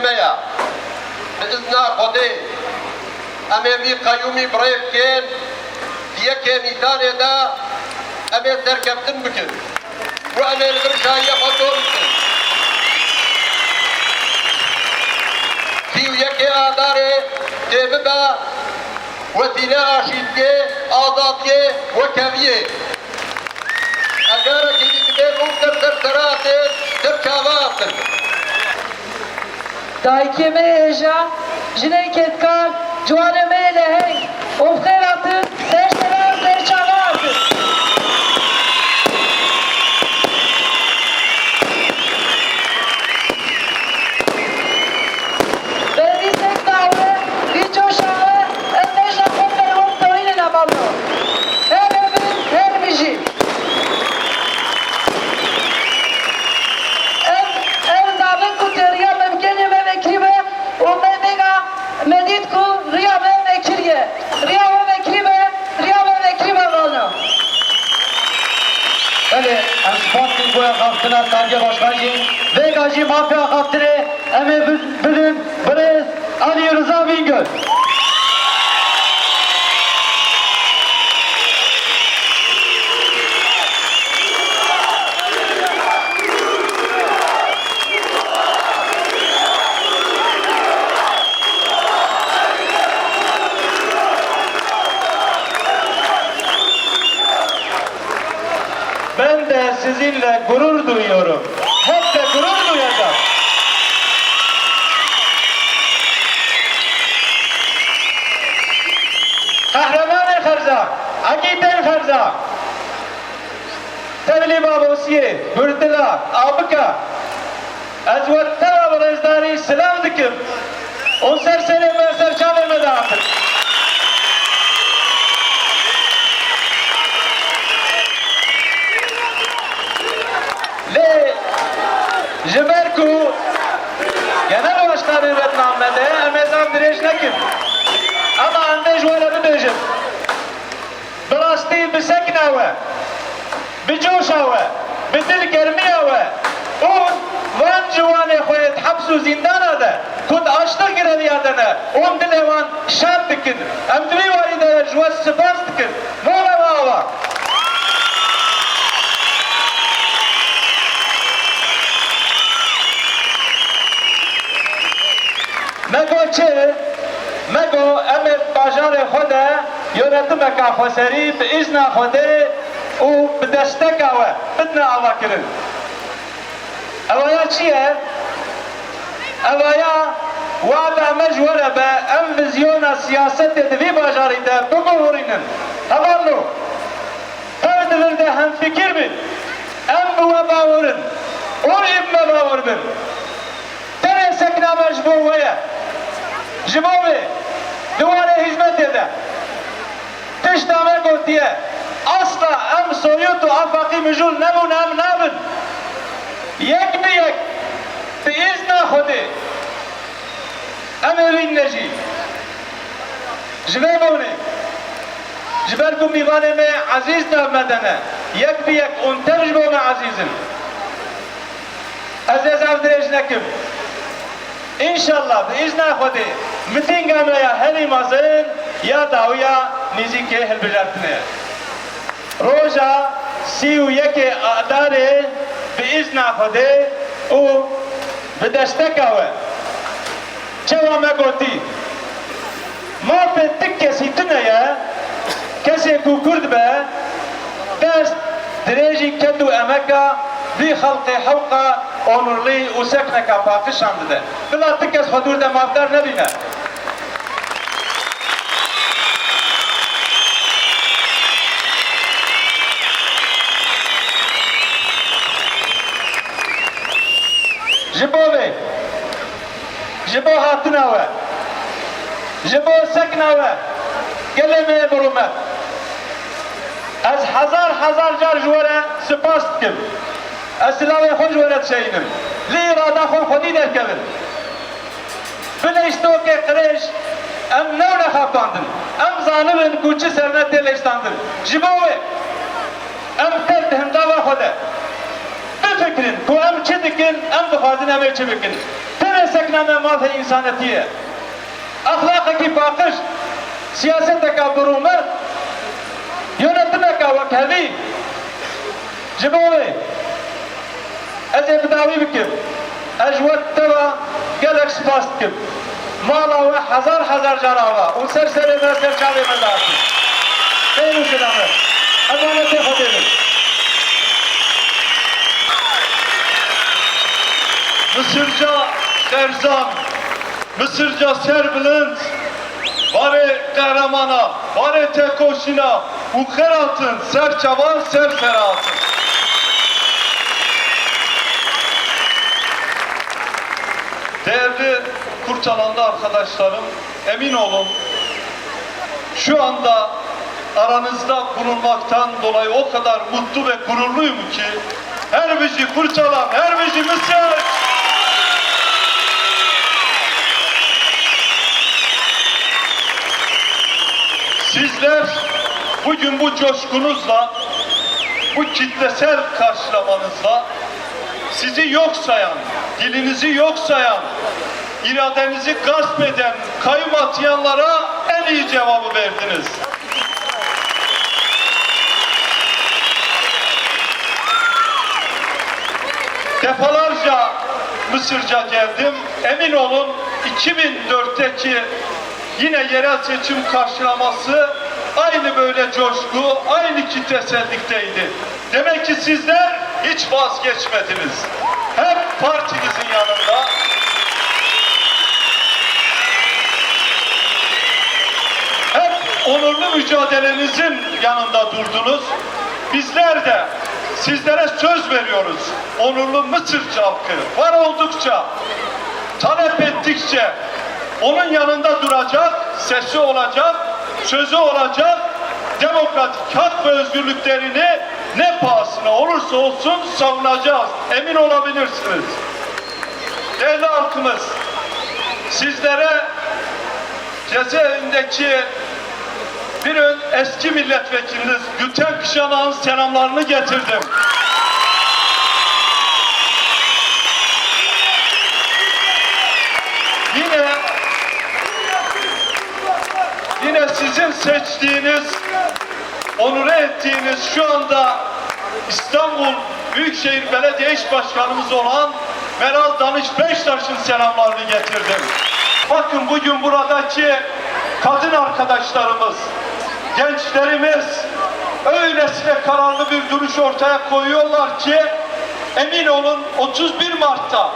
جمعية بإذن خدي أمامي قيومي بريف كين. ديكي ميداني دا. أمي دركبتن بكن وأمي البرشاية خطور بكن سيو يكي آداري. تيببا وتینا آشیدگی آزادگی و کمیه اگر کلی دیگه روم در سرسرات در چاواتن Daikeme eja, jine ketkar, cuaneme leheng, ofkheratı, serseler Akiten Ferzak, Tevli Babosiye, Mürdila, Abıka, Ezvettara Berezdari selam dikim. On serseri ve serçave medatır. لی جبر کو genel başkan öğretmenmede emezam direş nekim. Birasti bisekna ve بجوشا ve بدل germiya ve on van ciwane xoyet hapsu zindana da kud açlık girevi yadana on dilevan şart dikin. Em dvi varide jwas spas dikin. Mola vava. یونتم که خسری به اذن خود او به دستک او بدنا آوا کرن اوایا چیه؟ اوایا وعدا مجوره به ام ویزیون سیاست دوی باجاری ده بگوهرینن هوالو قرد ورده هم فکر بین ام بو باورن او ام باور بین تره سکنا مجبوه جبابه دواره hizmet Tiştame gotiye. Asla em soyut u afaki müjul nebun em nabın. Yek bi yek. Bi izna khudi. Em evin neji. Jbe bone. Jber ku mivane me aziz nav medene. Yek bi yek un terjbo me azizin. Ez ez avdirej nekim. İnşallah biizne Xudi mitinga ya heli mazin ya dawiya nizike helbijartine. Roja siu yeke adare biizne Xudi u بدستکاوه چوا مگوتی ما به تک کسی تنه کسی کو کرد به دست درێژی کەند و ئەمەکە دی خەڵقی حەوقا ئۆنورلی و سەکنەکە پاقشان بدە بلا تی کەس خەدور دە مافدار نەبینە ji bo vê ji bo hatina we. Ji bo sekna we. Gelê me ye birûme ez hezar hezar car ji we re spas dikim ez silavê xwe ji we re dişeyînim lê îrada xwe xwedî derkevin em newne xapandin em zanibin ku çi serne tê lêştandin em ter di hindava xwe de bifikirin Em çedikin, em dixwazin em ê çibikin. Tenê sekna me mafê însanetî ye. Exlaqekî paqij, siyaseteka birûmer, yönetimeka wek hevî, ji bo wê ez ê bidawî bikim. Ez ji we tewa gelek spas dikim. Mala we hezar hezar cara ve, û ser serê me ser çavê me daxî. Pênû selamê. Ez xwedê min. Mısırca Serzan, Mısırca Serbilint, Vare kahramana, vare tekoşina, ukheratın, serçavan, serferatın. Değerli Kurtalanlı arkadaşlarım, emin olun şu anda aranızda bulunmaktan dolayı o kadar mutlu ve gururluyum ki her bizi kurtalan, her bizi Mısır, Sizler bugün bu coşkunuzla, bu kitlesel karşılamanızla sizi yok sayan, dilinizi yok sayan, iradenizi gasp eden, kayyum atayanlara en iyi cevabı verdiniz. Defalarca Mısırca geldim. Emin olun 2004'teki yine yerel seçim karşılaması aynı böyle coşku, aynı kitlesellikteydi. Demek ki sizler hiç vazgeçmediniz. Hep partinizin yanında, hep onurlu mücadelenizin yanında durdunuz. Bizler de sizlere söz veriyoruz. Onurlu Mısırcı halkı var oldukça, talep ettikçe onun yanında duracak, sesi olacak, sözü olacak, demokratik hak ve özgürlüklerini ne pahasına olursa olsun savunacağız. Emin olabilirsiniz. Değerli halkımız, sizlere cezaevindeki bir ön eski milletvekiliniz Gülten Kışanağ'ın selamlarını getirdim. Yine sizin seçtiğiniz, onure ettiğiniz şu anda İstanbul Büyükşehir Belediye İş Başkanımız olan Meral Danış Beştaş'ın selamlarını getirdim. Bakın bugün buradaki kadın arkadaşlarımız, gençlerimiz öylesine kararlı bir duruş ortaya koyuyorlar ki emin olun 31 Mart'ta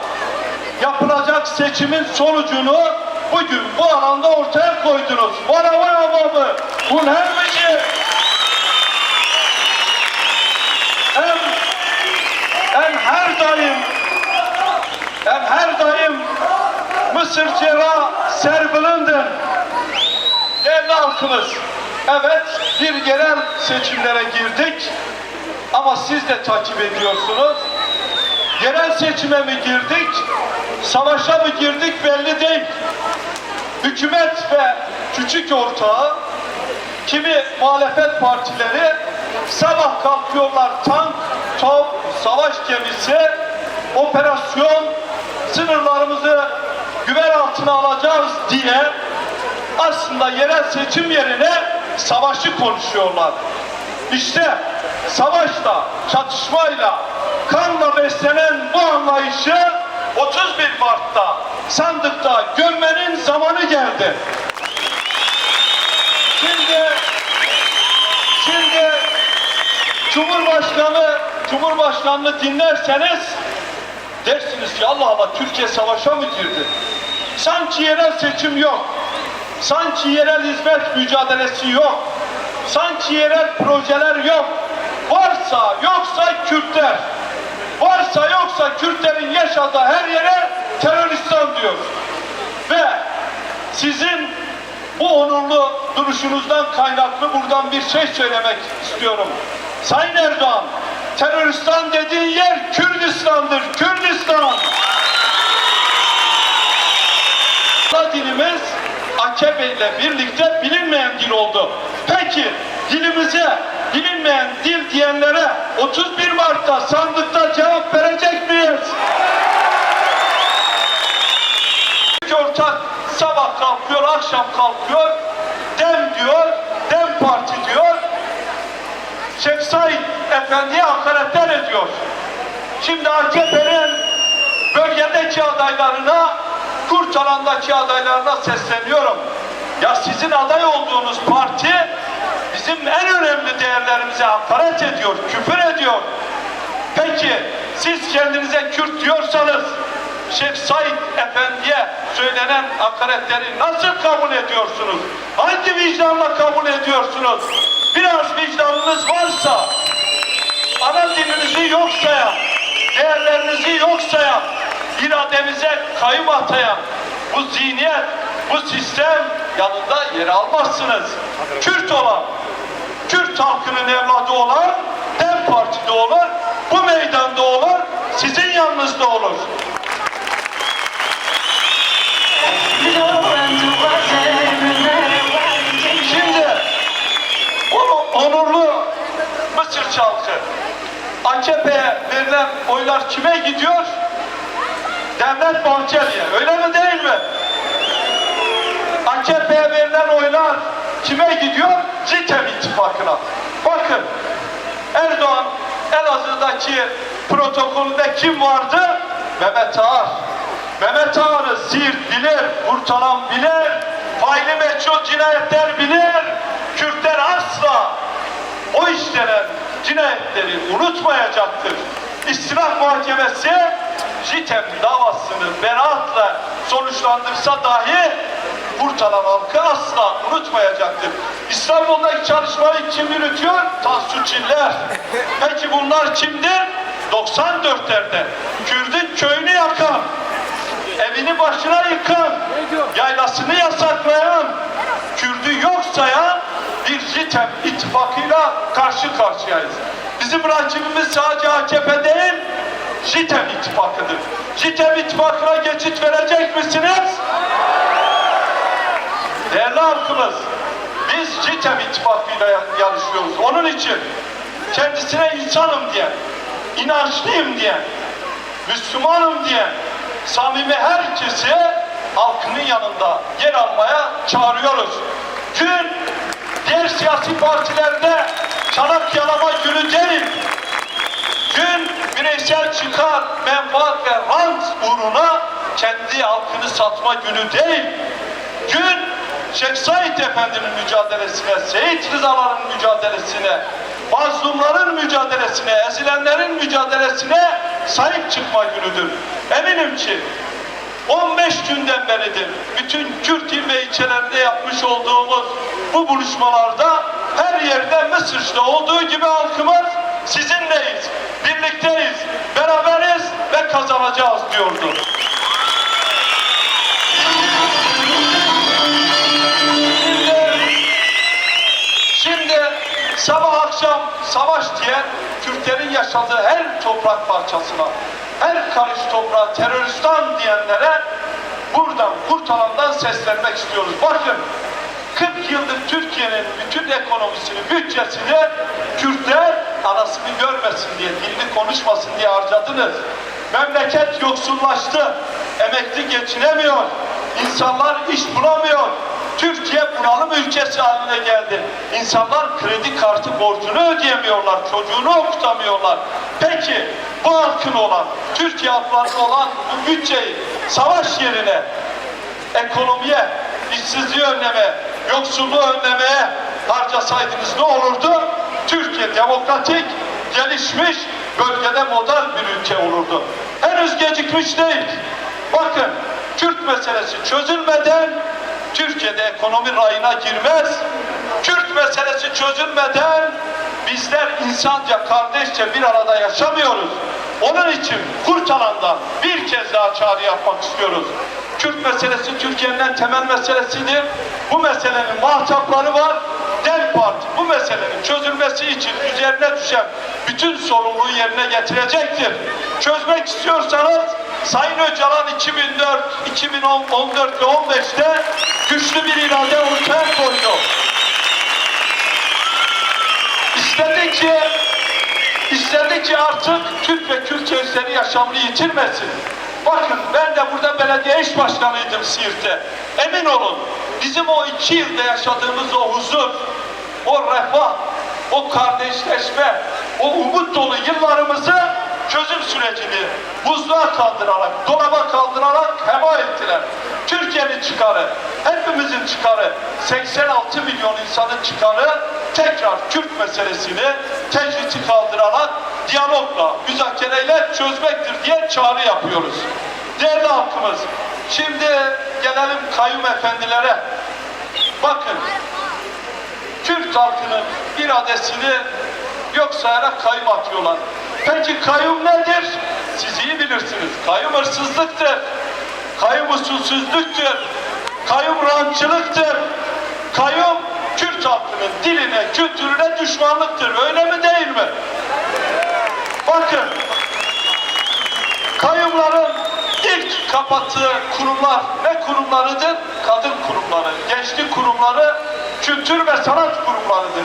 yapılacak seçimin sonucunu bugün bu alanda ortaya koydunuz. Bana var avamı, bu her bizi en, en her daim en her daim Mısır ceva serbilindin. Değerli halkımız, evet bir genel seçimlere girdik ama siz de takip ediyorsunuz. Genel seçime mi girdik, savaşa mı girdik belli değil. Hükümet ve küçük ortağı, kimi muhalefet partileri sabah kalkıyorlar tank, top, savaş gemisi, operasyon, sınırlarımızı güven altına alacağız diye aslında yerel seçim yerine savaşı konuşuyorlar. İşte savaşla, çatışmayla, kanla beslenen bu anlayışı 31 Mart'ta sandıkta gömmenin zamanı geldi. Şimdi şimdi Cumhurbaşkanı Cumhurbaşkanını dinlerseniz dersiniz ki Allah Allah Türkiye savaşa mı girdi? Sanki yerel seçim yok. Sanki yerel hizmet mücadelesi yok. Sanki yerel projeler yok. Varsa yoksa Kürtler. Varsa yoksa Kürtlerin yaşadığı her yere teröristan diyor. Ve sizin bu onurlu duruşunuzdan kaynaklı buradan bir şey söylemek istiyorum. Sayın Erdoğan, Teröristan dediğin yer Kürdistan'dır. Kürdistan. Dilimiz AKP ile birlikte bilinmeyen dil oldu. Peki dilimize bilinmeyen dil diyenlere 31 Mart'ta sandıkta cevap verecek miyiz? Ortak sabah kalkıyor, akşam kalkıyor, dem diyor, dem parti diyor, Şeyh Said Efendi'ye hakaretler ediyor. Şimdi AKP'nin bölgedeki adaylarına, Kurtalan'daki adaylarına sesleniyorum. Ya sizin aday olduğunuz parti bizim en önemli değerlerimize hakaret ediyor, küfür ediyor. Peki siz kendinize Kürt diyorsanız Şeyh Said Efendi'ye söylenen hakaretleri nasıl kabul ediyorsunuz? Hangi vicdanla kabul ediyorsunuz? Biraz vicdanınız varsa ana dilinizi yok sayan, değerlerinizi yok sayan, iradenize kayım atayan bu zihniyet, bu sistem yanında yer almazsınız. Kürt olan, Kürt halkının evladı olan DEM Parti'de olur, bu meydanda olur, sizin yanınızda olur. Şimdi onu onurlu Mısır çalkı AKP'ye verilen oylar kime gidiyor? Devlet Bahçeli'ye. Öyle mi değil mi? AKP'ye verilen oylar kime gidiyor? CİTEM ittifakına. Bakın Erdoğan Elazığ'daki protokolünde kim vardı? Mehmet Ağar. Mehmet Ağar'ı Siirt bilir, Kurtalan bilir, faili meçhul cinayetler bilir. Kürtler asla o işlenen cinayetleri unutmayacaktır. İstinaf Mahkemesi JITEM davasını beraatla sonuçlandırsa dahi Kurtalan halkı asla unutmayacaktır. İstanbul'daki çalışmayı kim yürütüyor? Tansu Çiller. Peki bunlar kimdir? 94'lerde Kürdün köyünü yakan, evini başına yıkan, yaylasını yasaklayan, Kürdü yok sayan bir JITEM ittifakıyla karşı karşıyayız. Bizim rakibimiz sadece AKP değil, JITEM ittifakıdır. JITEM ittifakına geçit verecek misiniz? Değerli halkımız, biz JITEM ittifakıyla ya- yarışıyoruz. Onun için kendisine insanım diyen, inançlıyım diyen, Müslümanım diyen samimi herkesi halkının yanında yer almaya çağırıyoruz. Gün diğer siyasi partilerde çanak yalama günü değil. Gün bireysel çıkar, menfaat ve rant uğruna kendi halkını satma günü değil. Gün Şeyh Said Efendi'nin mücadelesine, Seyit Rızaların mücadelesine, mazlumların mücadelesine, ezilenlerin mücadelesine sahip çıkma günüdür. Eminim ki 15 günden beridir bütün Kürt il ve ilçelerinde yapmış olduğumuz bu buluşmalarda her yerde Mısır'da olduğu gibi halkımız sizinleyiz, birlikteyiz, beraberiz ve kazanacağız diyordu. Sabah akşam savaş diye Kürtlerin yaşadığı her toprak parçasına, her karış toprağa teröristan diyenlere buradan kurtalandan seslenmek istiyoruz. Bakın 40 yıldır Türkiye'nin bütün ekonomisini, bütçesini Kürtler anasını görmesin diye, dilini konuşmasın diye harcadınız. Memleket yoksullaştı, emekli geçinemiyor, insanlar iş bulamıyor. Türkiye bunalım ülkesi haline geldi. İnsanlar kredi kartı borcunu ödeyemiyorlar, çocuğunu okutamıyorlar. Peki bu halkın olan, Türkiye halklarının olan bu bütçeyi savaş yerine ekonomiye, işsizliği önleme, yoksulluğu önlemeye harcasaydınız ne olurdu? Türkiye demokratik, gelişmiş, bölgede modern bir ülke olurdu. Henüz gecikmiş değil. Bakın, Kürt meselesi çözülmeden Türkiye'de ekonomi rayına girmez. Kürt meselesi çözülmeden bizler insanca, kardeşçe bir arada yaşamıyoruz. Onun için Kurtalan'dan bir kez daha çağrı yapmak istiyoruz. Kürt meselesi Türkiye'nin en temel meselesidir. Bu meselenin muhatapları var. DEM Parti bu meselenin çözülmesi için üzerine düşen bütün sorumluluğu yerine getirecektir. Çözmek istiyorsanız Sayın Öcalan 2004, 2014 ve 15'te güçlü bir irade ortaya koydu. İstedi ki istedi ki artık Türk ve Kürt gençleri yaşamını yitirmesin. Bakın ben de burada belediye iş başkanıydım Siirt'te. Emin olun bizim o iki yılda yaşadığımız o huzur, o refah, o kardeşleşme, o umut dolu yıllarımızı çözüm sürecini buzluğa kaldırarak, dolaba kaldırarak heba ettiler. Türkiye'nin çıkarı, hepimizin çıkarı, 86 milyon insanın çıkarı tekrar Kürt meselesini tecriti kaldırarak diyalogla, müzakereyle çözmektir diye çağrı yapıyoruz. Değerli halkımız, şimdi gelelim kayyum efendilere. Bakın, Kürt halkının iradesini yok sayarak kayyum atıyorlar. Peki kayyum nedir? Siz iyi bilirsiniz. Kayyum hırsızlıktır. Kayyum usulsüzlüktür. Kayyum rantçılıktır. Kayyum Kürt halkının diline, kültürüne düşmanlıktır. Öyle mi değil mi? Bakın, kayyumların ilk kapattığı kurumlar ne kurumlarıdır? Kadın kurumları, gençlik kurumları, kültür ve sanat kurumlarıdır.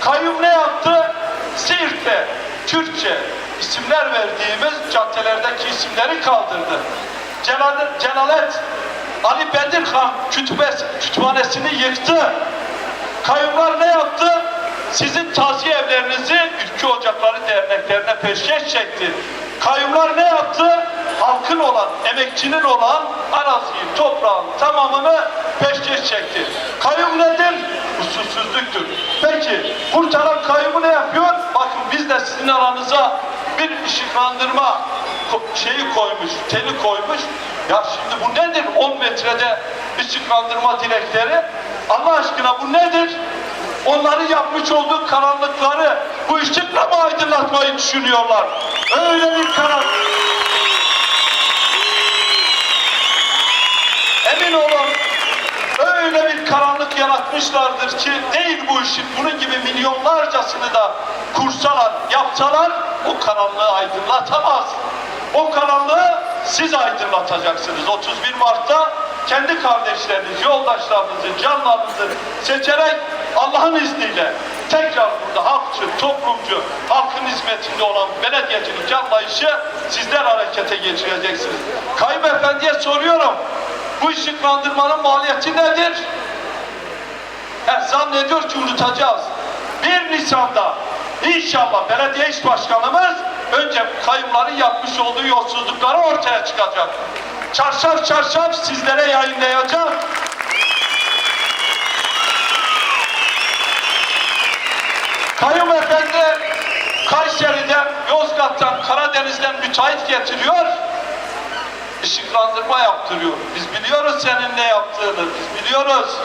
Kayyum ne yaptı? Siirt'te Türkçe isimler verdiğimiz caddelerdeki isimleri kaldırdı. Celal, Celalet Ali Bedirhan kütübes, kütüphanesini yıktı. Kayyumlar ne yaptı? Sizin taziye evlerinizi ülke ocakları derneklerine peşkeş çekti. Kayyumlar ne yaptı? Halkın olan, emekçinin olan araziyi, toprağın tamamını peşkeş çekti. Kayyum nedir? Usulsüzlüktür. Peki, kurtaran kayyumu ne yapıyor? Bakın biz de sizin aranıza bir ışıklandırma şeyi koymuş, teli koymuş. Ya şimdi bu nedir? 10 metrede ışıklandırma direkleri. Allah aşkına bu nedir? Onların yapmış olduğu karanlıkları bu ışıkla mı aydınlatmayı düşünüyorlar? Öyle bir karanlık. Emin olun öyle bir karanlık yaratmışlardır ki değil bu ışık bunun gibi milyonlarcasını da kursalar, yapsalar o karanlığı aydınlatamaz. O karanlığı siz aydınlatacaksınız. 31 Mart'ta kendi kardeşleriniz, yoldaşlarınızı, canlarınızı seçerek Allah'ın izniyle tekrar burada halkçı, toplumcu, halkın hizmetinde olan belediyecilik anlayışı sizler harekete geçireceksiniz. Kayyum Efendi'ye soruyorum. Bu ışıklandırmanın maliyeti nedir? He, zannediyor ki unutacağız. 1 Nisan'da inşallah belediye iş başkanımız önce kayyumların yapmış olduğu yolsuzlukları ortaya çıkacak. Çarşaf çarşaf sizlere yayınlayacak. Kayyum Efendi Kayseri'den, Yozgat'tan, Karadeniz'den müteahhit getiriyor. ışıklandırma yaptırıyor. Biz biliyoruz senin ne yaptığını, biz biliyoruz.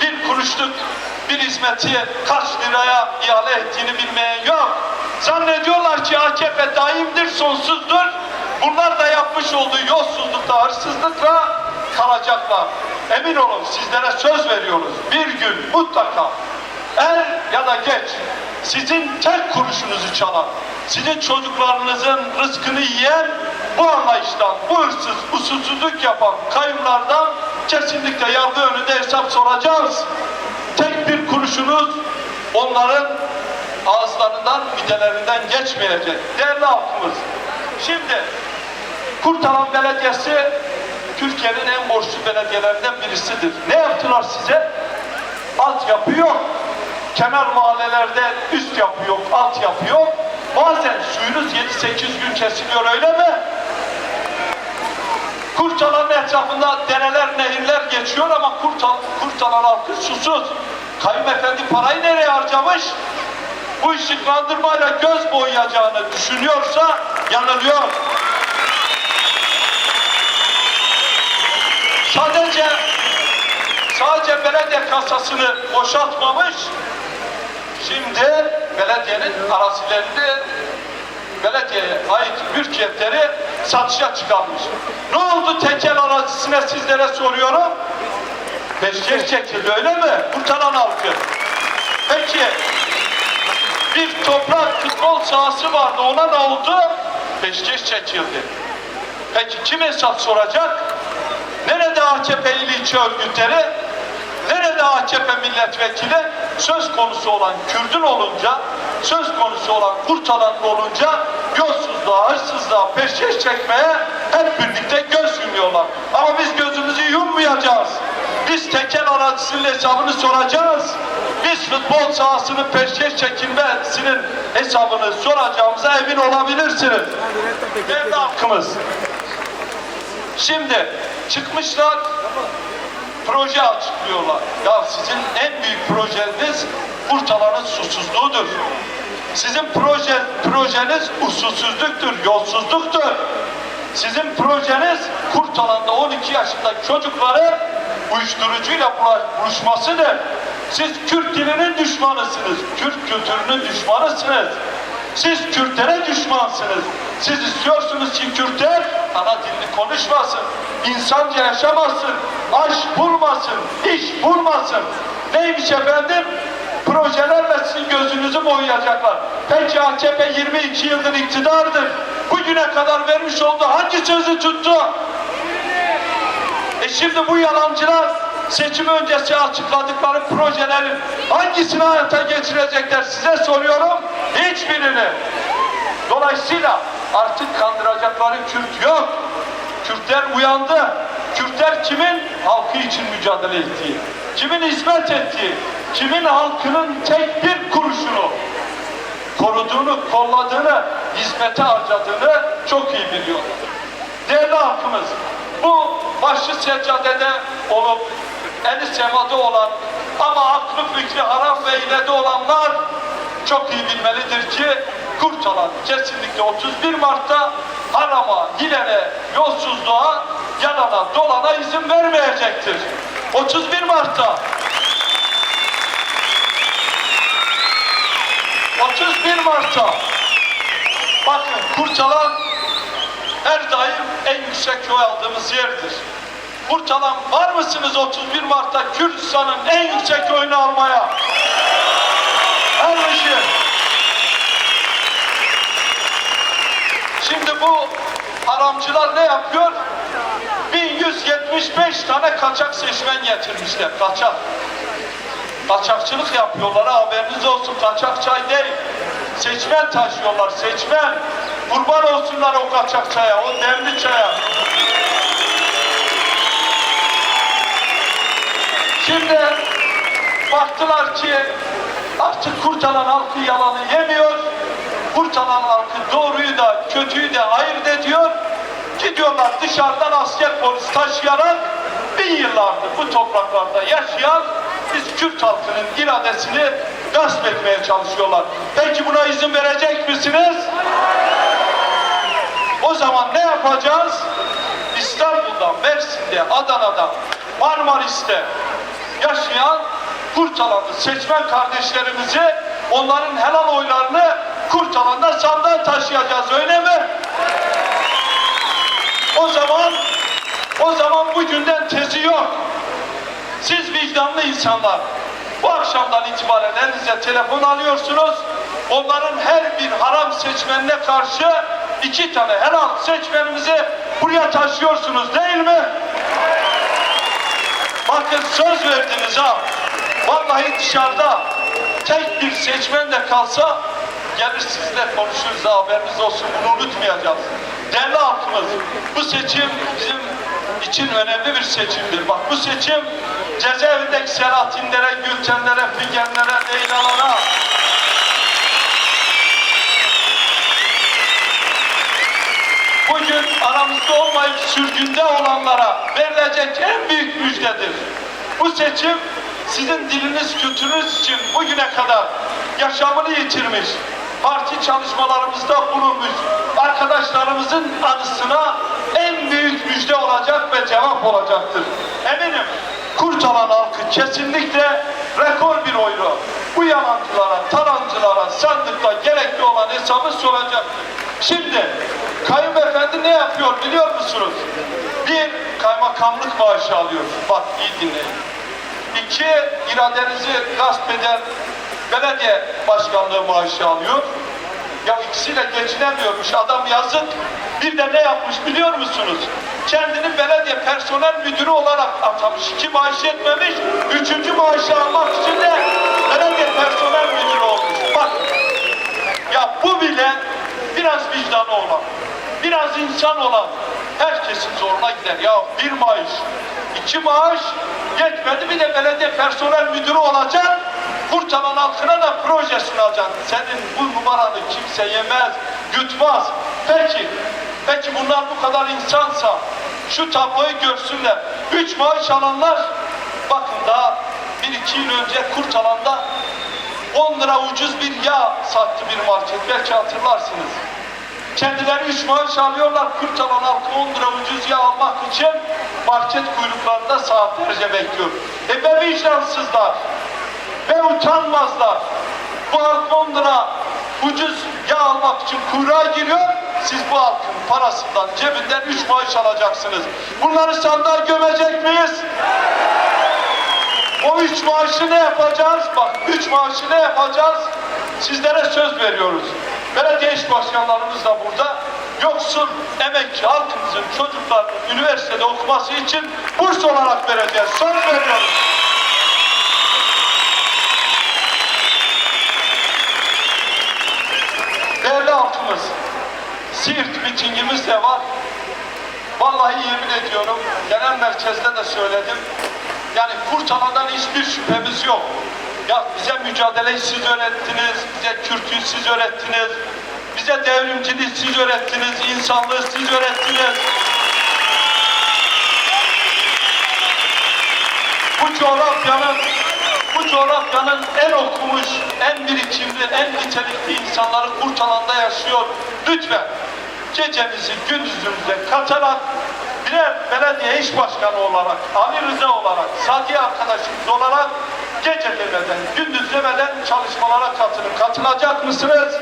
Bir kuruşluk bir hizmeti kaç liraya ihale ettiğini bilmeyen yok. Zannediyorlar ki AKP daimdir, sonsuzdur. Bunlar da yapmış olduğu yolsuzlukla, hırsızlıkla kalacaklar. Emin olun sizlere söz veriyoruz. Bir gün mutlaka er ya da geç sizin tek kuruşunuzu çalan, sizin çocuklarınızın rızkını yiyen bu anlayıştan, bu hırsız, usulsüzlük yapan kayyumlardan kesinlikle yargı önünde hesap soracağız. Tek bir kuruşunuz onların ağızlarından, midelerinden geçmeyecek. Değerli halkımız, şimdi Kurtalan Belediyesi Türkiye'nin en borçlu belediyelerinden birisidir. Ne yaptılar size? Altyapı yok. Kenar mahallelerde üst yapı yok, alt yapı yok. Bazen suyunuz 7-8 gün kesiliyor öyle mi? Kurtalanın etrafında dereler, nehirler geçiyor ama Kurtal, Kurtalan halkı susuz. Kayyum Efendi parayı nereye harcamış? Bu ışıklandırmayla göz boyayacağını düşünüyorsa yanılıyor. Sadece sadece belediye kasasını boşaltmamış, şimdi belediyenin arazilerini belediyeye ait mülkiyetleri satışa çıkarmış. Ne oldu tekel arazisine sizlere soruyorum? Peşkeş çekildi öyle mi? Kurtaran halkı. Peki Bir toprak futbol sahası vardı. Ona ne oldu? Peşkeş çekildi. Peki kim hesap soracak? Nerede AKP il ilçe örgütleri? Nerede AKP milletvekili? Söz konusu olan Kürdün olunca, söz konusu olan Kurtalan olunca yolsuzluğa, hırsızlığa, peşkeş çekmeye hep birlikte göz yumuyorlar. Ama biz gözümüzü yummayacağız. Biz tekel arazisinin hesabını soracağız. Biz futbol sahasının peşkeş çekilmesinin hesabını soracağımıza emin olabilirsiniz. Değerli halkımız. Şimdi çıkmışlar proje açıklıyorlar. Ya sizin en büyük projeniz Kurtalan'ın susuzluğudur. Sizin proje projeniz usulsüzlüktür, yolsuzluktur. Sizin projeniz Kurtalan'da 12 yaşındaki çocukları uyuşturucuyla buluşmasıdır. Siz Kürt dilinin düşmanısınız, Kürt kültürünün düşmanısınız. Siz Kürtlere düşmansınız. Siz istiyorsunuz ki Kürtler ana dilini konuşmasın, insanca yaşamasın, aş bulmasın, iş bulmasın. Neymiş efendim? Projelerle sizin gözünüzü boyayacaklar. Peki AKP 22 yıldır iktidardır. Bugüne kadar vermiş olduğu hangi sözü tuttu? E şimdi bu yalancılar seçim öncesi açıkladıkları projelerin hangisini hayata geçirecekler size soruyorum. Hiçbirini. Dolayısıyla artık kandıracakları Kürt yok. Kürtler uyandı. Kürtler kimin? Halkı için mücadele ettiği, kimin hizmet ettiği, kimin halkının tek bir kuruşunu koruduğunu, kolladığını, hizmete harcadığını çok iyi biliyorlar. Değerli halkımız, bu başı seccadede olup eli semada olan ama aklı fikri haram ve ilede olanlar çok iyi bilmelidir ki kurtalan kesinlikle 31 Mart'ta harama, hilene, yolsuzluğa, yalana, dolana izin vermeyecektir. 31 Mart'ta 31 Mart'ta bakın Kurtalan her daim en yüksek oy aldığımız yerdir. Kurtalan var mısınız 31 Mart'ta Kürdistan'ın en yüksek oyunu almaya? Almışım. Şimdi bu haramcılar ne yapıyor? 1175 tane kaçak seçmen getirmişler. Kaçak. Kaçakçılık yapıyorlar ha, haberiniz olsun kaçak çay değil. Seçmen taşıyorlar seçmen. Kurban olsunlar o kaçak çaya, o demli çaya. Şimdi baktılar ki artık kurtalan halkı yalanı yemiyor. Kurtalan halkı doğruyu da kötüyü de ayırt ediyor. Gidiyorlar dışarıdan asker polis taşıyarak bin yıllardır bu topraklarda yaşayan biz Kürt halkının iradesini gasp etmeye çalışıyorlar. Peki buna izin verecek misiniz? O zaman ne yapacağız? İstanbul'da, Mersin'de, Adana'da, Marmaris'te yaşayan Kurtalanlı seçmen kardeşlerimizi onların helal oylarını Kurtalan'da sandığa taşıyacağız öyle mi? O zaman o zaman bugünden tezi yok. Siz vicdanlı insanlar bu akşamdan itibaren elinize telefon alıyorsunuz. Onların her bir haram seçmenine karşı iki tane helal seçmenimizi buraya taşıyorsunuz değil mi? Bakın söz verdiniz ha. Vallahi dışarıda tek bir seçmen de kalsa gelir sizle konuşuruz ha, haberiniz olsun bunu unutmayacağız. Değerli halkımız bu seçim bizim için önemli bir seçimdir. Bak bu seçim cezaevindeki Selahattinlere, Gültenlere, Figenlere, Leylalara bugün aramızda olmayıp sürgünde olanlara verilecek en büyük müjdedir. Bu seçim sizin diliniz, kültürünüz için bugüne kadar yaşamını yitirmiş, parti çalışmalarımızda bulunmuş arkadaşlarımızın anısına en büyük müjde olacak ve cevap olacaktır. Eminim Kurtalan halkı kesinlikle rekor bir oyunu bu yalancılara, talancılara sandıkta gerekli olan hesabı soracaktır. Şimdi kayınbefendi ne yapıyor biliyor musunuz? Bir, kaymakamlık maaşı alıyor. Bak iyi dinleyin. İki, iradenizi gasp eden belediye başkanlığı maaşı alıyor. Ya ikisiyle geçinemiyormuş adam yazık. Bir de ne yapmış biliyor musunuz? Kendini belediye personel müdürü olarak atamış. İki maaş yetmemiş. Üçüncü maaşı almak için de belediye personel müdürü olmuş. Bak ya bu bile biraz vicdanı olan, biraz insan olan herkesin zoruna gider. Ya bir maaş, iki maaş yetmedi bir de belediye personel müdürü olacak. Kurtalan halkına da proje sunacaksın. Senin bu numaranı kimse yemez, yutmaz. Peki, peki bunlar bu kadar insansa şu tabloyu görsünler. Üç maaş alanlar bakın daha bir iki yıl önce Kurtalan'da 10 lira ucuz bir yağ sattı bir market. Belki hatırlarsınız. Kendileri 3 maaş alıyorlar. Kurtalan halkı 10 lira ucuz yağ almak için market kuyruklarında saatlerce bekliyor. E be vicdansızlar. Ve utanmazlar. Bu halk 10 lira ucuz yağ almak için kuyruğa giriyor. Siz bu halkın parasından, cebinden 3 maaş alacaksınız. Bunları sandığa gömecek miyiz? O üç maaşı ne yapacağız? Bak üç maaşı ne yapacağız? Sizlere söz veriyoruz. Belediye iş başkanlarımız da burada. Yoksul emekçi halkımızın çocuklarının üniversitede okuması için burs olarak vereceğiz. Söz veriyoruz. Değerli halkımız, Siirt mitingimiz de var. Vallahi yemin ediyorum, genel merkezde de söyledim. Yani kurtalandan hiçbir şüphemiz yok. Ya bize mücadeleyi siz öğrettiniz, bize Kürt'ü siz öğrettiniz, bize devrimciliği siz öğrettiniz, insanlığı siz öğrettiniz. Bu coğrafyanın, bu coğrafyanın en okumuş, en birikimli, en nitelikli insanları Kurtalan'da yaşıyor. Lütfen gecemizi gündüzümüze katarak birer belediye iş başkanı olarak, Ali Rıza olarak, Sadi arkadaşımız olarak gece demeden, gündüz demeden çalışmalara katılın. Katılacak mısınız?